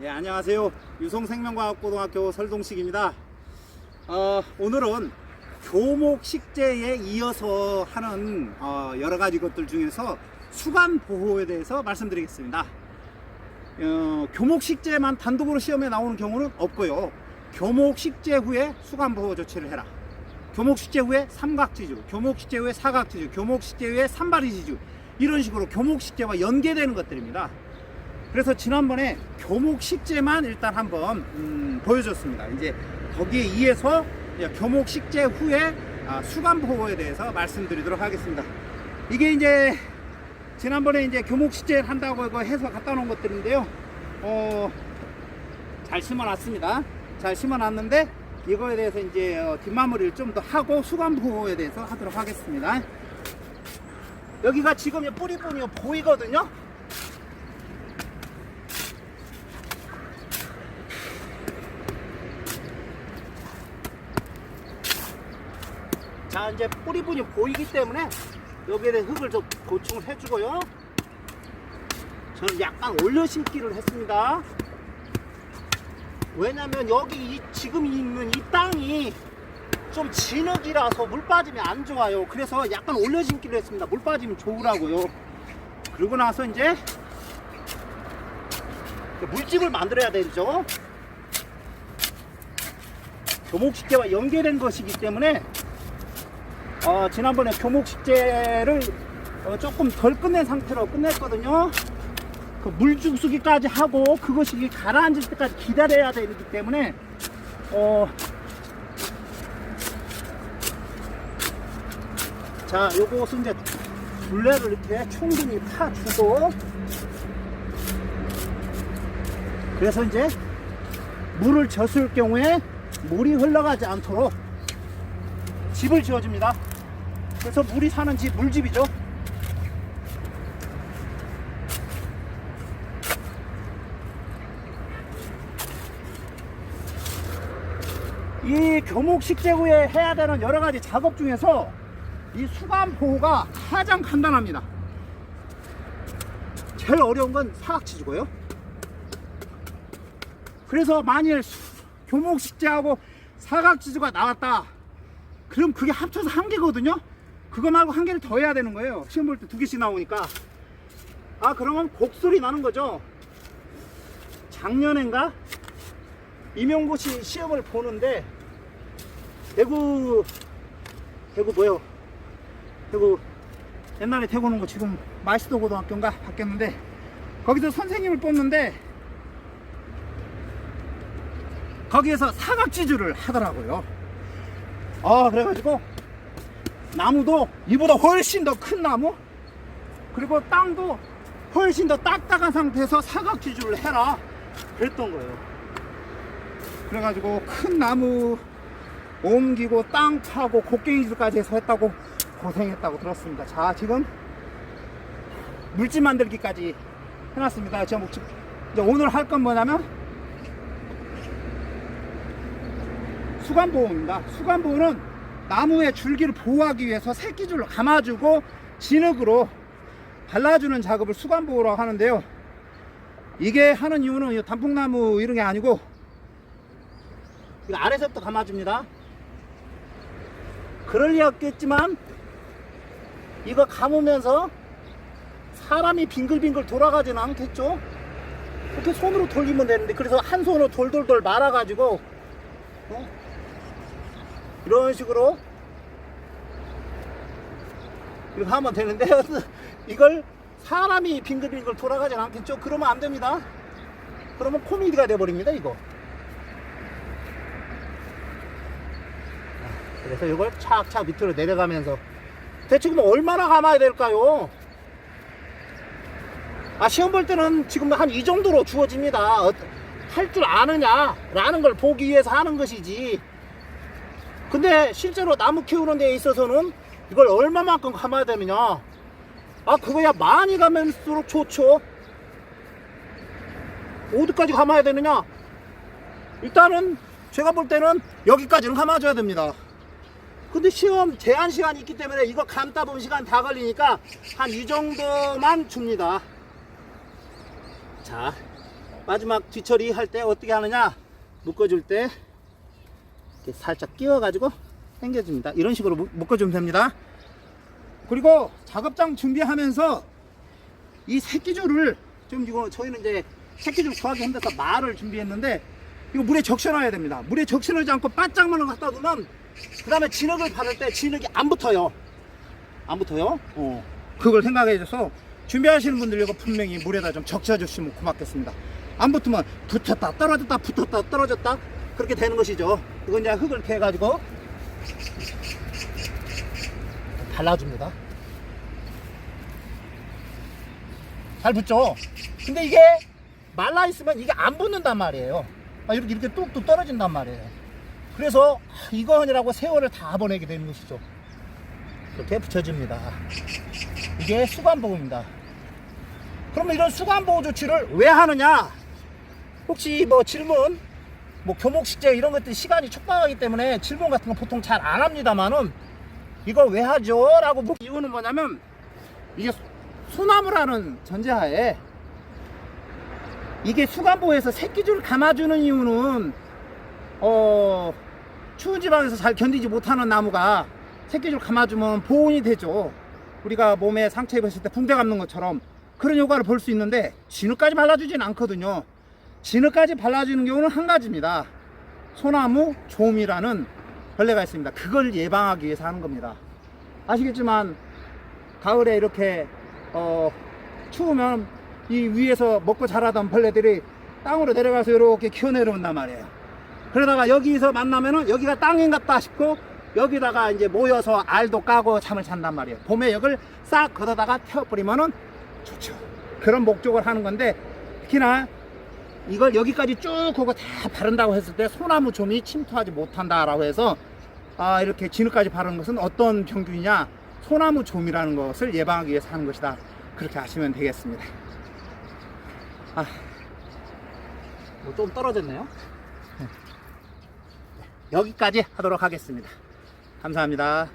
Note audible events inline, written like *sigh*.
예, 안녕하세요. 유성생명과학고등학교 설동식입니다. 어, 오늘은 교목 식재에 이어서 하는 어, 여러 가지 것들 중에서 수간 보호에 대해서 말씀드리겠습니다. 어, 교목 식재만 단독으로 시험에 나오는 경우는 없고요. 교목 식재 후에 수간 보호 조치를 해라. 교목 식재 후에 삼각지주, 교목 식재 후에 사각지주, 교목 식재 후에 산발이지주 이런 식으로 교목 식재와 연계되는 것들입니다. 그래서 지난번에 교목 식재만 일단 한번 음, 보여줬습니다. 이제 거기에 의해서 교목 식재 후에 아, 수감 보호에 대해서 말씀드리도록 하겠습니다. 이게 이제 지난번에 이제 교목 식재를 한다고 해서 갖다 놓은 것들인데요. 어, 잘 심어놨습니다. 잘 심어놨는데 이거에 대해서 이제 어, 뒷마무리를 좀 더 하고 수감 보호에 대해서 하도록 하겠습니다. 여기가 지금 뿌리 뿌리 보이거든요. 자 이제 뿌리 분이 보이기 때문에 여기에 대해 흙을 좀 보충을 해주고요. 저는 약간 올려 심기를 했습니다. 왜냐면 여기 이, 지금 있는 이 땅이 좀 진흙이라서 물 빠지면 안 좋아요. 그래서 약간 올려 심기를 했습니다. 물 빠지면 좋으라고요. 그리고 나서 이제 물집을 만들어야 되죠. 교목식재와 연계된 것이기 때문에 어, 지난번에 교목 식재를 어, 조금 덜 끝낸 상태로 끝냈거든요. 그 물죽수기까지 하고 그것이 가라앉을 때까지 기다려야 되기 때문에 어, 자 요것은 이제 둘레를 이렇게 충분히 파주고 그래서 이제 물을 젖을 경우에 물이 흘러가지 않도록 집을 지어줍니다. 그래서 물이 사는 집, 물집이죠. 이 교목 식재 후에 해야 되는 여러 가지 작업 중에서 이 수감 보호가 가장 간단합니다. 제일 어려운 건 사각지주고요. 그래서 만일 수- 교목 식재하고 사각지주가 나왔다. 그럼 그게 합쳐서 한 개거든요. 그거 말고 한 개를 더 해야 되는 거예요. 시험 볼 때 두 개씩 나오니까. 아 그러면 곡소리 나는 거죠. 작년엔가 임용고시 시험을 보는데 대구 대구 뭐요? 대구 옛날에 대구 온거 지금 마시도 고등학교인가 바뀌었는데 거기서 선생님을 뽑는데 거기에서 사각지주를 하더라고요. 아 그래가지고 나무도 이보다 훨씬 더 큰 나무? 그리고 땅도 훨씬 더 딱딱한 상태에서 사각지주를 해라. 그랬던 거예요. 그래가지고 큰 나무 옮기고 땅 파고 곡괭이질까지 해서 했다고 고생했다고 들었습니다. 자 지금 물집 만들기까지 해놨습니다. 제가 목적 이제 오늘 할 건 뭐냐면 수간보호입니다. 수간보호는 나무의 줄기를 보호하기 위해서 새끼줄로 감아주고 진흙으로 발라주는 작업을 수간보호라고 하는데요. 이게 하는 이유는 이 단풍나무 이런 게 아니고 아래서부터 감아줍니다. 그럴 리 없겠지만 이거 감으면서 사람이 빙글빙글 돌아가지는 않겠죠? 이렇게 손으로 돌리면 되는데 그래서 한 손으로 돌돌돌 말아가지고 어? 이런 식으로 이렇게 하면 되는데 *laughs* 이걸 사람이 빙글빙글 돌아가진 않겠죠? 그러면 안 됩니다. 그러면 코미디가 돼버립니다, 이거. 그래서 이걸 착착 밑으로 내려가면서 대체 그럼 얼마나 감아야 될까요? 아, 시험 볼 때는 지금 한 이 정도로 주어집니다. 할 줄 아느냐 라는 걸 보기 위해서 하는 것이지. 근데 실제로 나무 키우는 데 있어서는 이걸 얼마만큼 감아야 되느냐? 아 그거야 많이 가면수록 좋죠. 어디까지 감아야 되느냐? 일단은 제가 볼 때는 여기까지는 감아줘야 됩니다. 근데 시험 제한 시간이 있기 때문에 이거 감다 보면 시간 다 걸리니까 한 이 정도만 줍니다. 자 마지막 뒤처리 할 때 어떻게 하느냐? 묶어줄 때 살짝 끼워가지고 당겨줍니다. 이런 식으로 묶- 묶어주면 됩니다. 그리고 작업장 준비하면서 이 새끼줄을 좀 이거 저희는 이제 새끼줄 구하기 힘들어서 말을 준비했는데 이거 물에 적셔놔야 됩니다. 물에 적셔놓지 않고 바짝만을 갖다 두면 그 다음에 진흙을 바를 때 진흙이 안 붙어요. 안 붙어요? 어. 그걸 생각해 줘서 준비하시는 분들 이거 분명히 물에다 좀 적셔 주시면 고맙겠습니다. 안 붙으면 붙었다 떨어졌다 붙었다 떨어졌다 그렇게 되는 것이죠. 이건 이제 흙을 캐 가지고 발라줍니다. 잘 붙죠? 근데 이게 말라 있으면 이게 안 붙는단 말이에요. 아, 이렇게 이렇게 뚝뚝 떨어진단 말이에요. 그래서 이거 하느라고 세월을 다 보내게 되는 것이죠. 이렇게 붙여줍니다. 이게 수관보호입니다. 그러면 이런 수관보호 조치를 왜 하느냐? 혹시 뭐 질문 뭐 교목식재 이런 것들 시간이 촉박하기 때문에 질문 같은 거 보통 잘 안 합니다만은 이거 왜 하죠? 라고 묻 이유는 뭐냐면 이게 소나무라는 전제하에 이게 수관보에서 새끼줄 감아주는 이유는 어 추운 지방에서 잘 견디지 못하는 나무가 새끼줄 감아주면 보온이 되죠 우리가 몸에 상처 입었을 때 붕대 감는 것처럼 그런 효과를 볼 수 있는데 진흙까지 발라주진 않거든요 진흙까지 발라주는 경우는 한 가지입니다 소나무 좀이라는 벌레가 있습니다 그걸 예방하기 위해서 하는 겁니다 아시겠지만 가을에 이렇게 어, 추우면 이 위에서 먹고 자라던 벌레들이 땅으로 내려가서 이렇게 키워내려온단 말이에요. 그러다가 여기서 만나면은 여기가 땅인 같다 싶고 여기다가 이제 모여서 알도 까고 잠을 잔단 말이에요. 봄에 여기를 싹 걷어다가 태워버리면은 좋죠. 그런 목적을 하는 건데 특히나 이걸 여기까지 쭉 하고 다 바른다고 했을 때 소나무 좀이 침투하지 못한다라고 해서 아 이렇게 진흙까지 바르는 것은 어떤 병균이냐? 소나무 좀이라는 것을 예방하기 위해서 하는 것이다. 그렇게 아시면 되겠습니다. 아, 뭐 좀 떨어졌네요? 여기까지 하도록 하겠습니다. 감사합니다